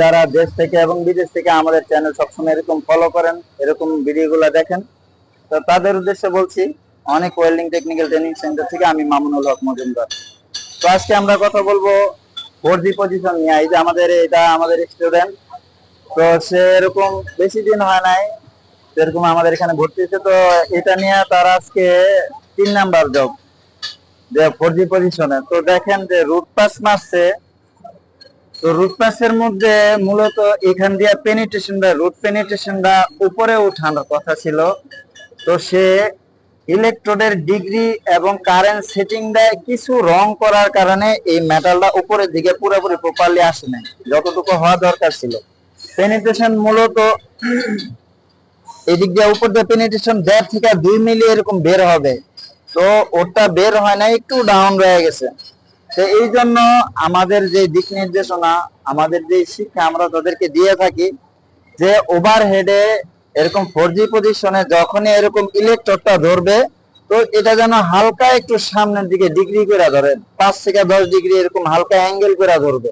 যারা দেশ থেকে এবং বিদেশ থেকে আমাদের চ্যানেল সবসময় ফলো করেন, এরকম দেখেন, তো তাদের উদ্দেশ্যে বলছি, অনেক ওয়েল্ডিং ট্রেনিং সেন্টার থেকে আমি মামুনুল মজুমদার। তো আজকে আমরা কথা বলব ফোর জি পজিশন নিয়ে। এই যে আমাদের, এটা আমাদের স্টুডেন্ট তো সে এরকম বেশি দিন হয় নাই সেরকম আমাদের এখানে ভর্তি হয়েছে, তো এটা নিয়ে তার আজকে তিন নাম্বার জব যে ফোর পজিশনে তো দেখেন যে রুট পাস মারছে। তো রুট পাসের মধ্যে মূলত এখান দিয়ে পেনিট্রেশনটা রুট পেনিট্রেশনটা উপরে উঠানোর কথা ছিল। তো সে ইলেকট্রোডের ডিগ্রি এবং কারেন্ট সেটিংটা কিছু রং করার কারণে এই মেটালটা উপরের দিকে পুরোপুরি প্রপারলি আসে নাই, যতটুকু হওয়া দরকার ছিল। পেনিট্রেশন মূলত এদিক দিয়ে উপর দিয়ে পেনিট্রেশন দেড় থেকে দুই মিলি এরকম বের হবে। তো ওটা বের হয় না একটু ডাউন রয়ে গেছে। তো এই জন্য আমাদের যে দিক নির্দেশনা, আমাদের যে শিক্ষা আমরা তাদেরকে দিয়ে থাকি যে ওভারহেডে এরকম ফোর জি পজিশনে যখনই এরকম ইলেকট্রোডটা ধরবে, তো এটা যেন হালকা একটু সামনের দিকে ডিগ্রি করে ধরে, পাঁচ থেকে দশ ডিগ্রি এরকম হালকা অ্যাঙ্গেল করে ধরবে।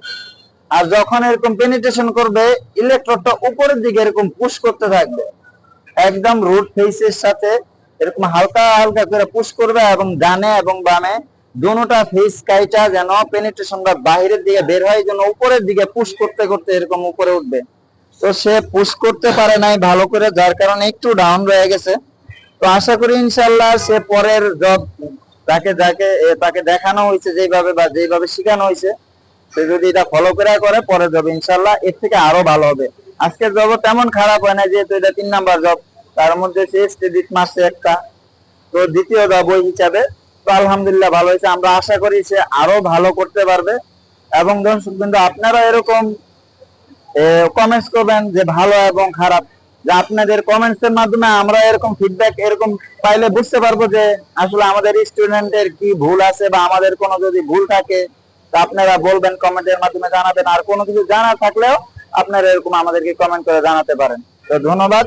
আর যখন এরকম পেনিট্রেশন করবে ইলেকট্রোডটা উপরের দিকে এরকম পুশ করতে থাকবে। একদম রুট ফেসের সাথে এরকম হালকা হালকা করে পুশ করবে এবং ডানে এবং বামে দুটোটা ফেস কাইটা যেন পেনিট্রেশনটা বাইরের দিকে বের হয়, যেন উপরের দিকে পুশ করতে করতে এরকম উপরে উঠবে। তো সে পুশ করতে পারে নাই ভালো করে, যার কারণে একটু ডাউন রয়ে গেছে। তো আশা করি ইনশাল্লাহ সে পরের জব তাকে, যাকে তাকে দেখানো হয়েছে যেভাবে বা যেভাবে শেখানো হয়েছে, সে যদি এটা ফলো করে করে পরের জব ইনশাল্লাহ এর থেকে আরও ভালো হবে। আজকের জব তেমন খারাপ হয় না যেহেতু এটা তিন নাম্বার জব তার মধ্যে সে স্টেডিট মাসে একটা। তো দ্বিতীয় জব ওই হিসাবে তো আলহামদুলিল্লাহ ভালো হয়েছে। আমরা আশা করি সে আরও ভালো করতে পারবে। এবং দর্শক বিন্দু, আপনারা এরকম কমেন্টস করবেন যে ভালো এবং খারাপ। যে আপনাদের কমেন্টস এর মাধ্যমে আমরা এরকম ফিডব্যাক এরকম পাইলে বুঝতে পারব যে আসলে আমাদের স্টুডেন্টের কি ভুল আছে বা আমাদের কোনো যদি ভুল থাকে, তা আপনারা বলবেন কমেন্টের মাধ্যমে জানাবেন। আর কোনো কিছু জানা থাকলেও আপনারা এরকম আমাদেরকে কমেন্ট করে জানাতে পারেন। তো ধন্যবাদ।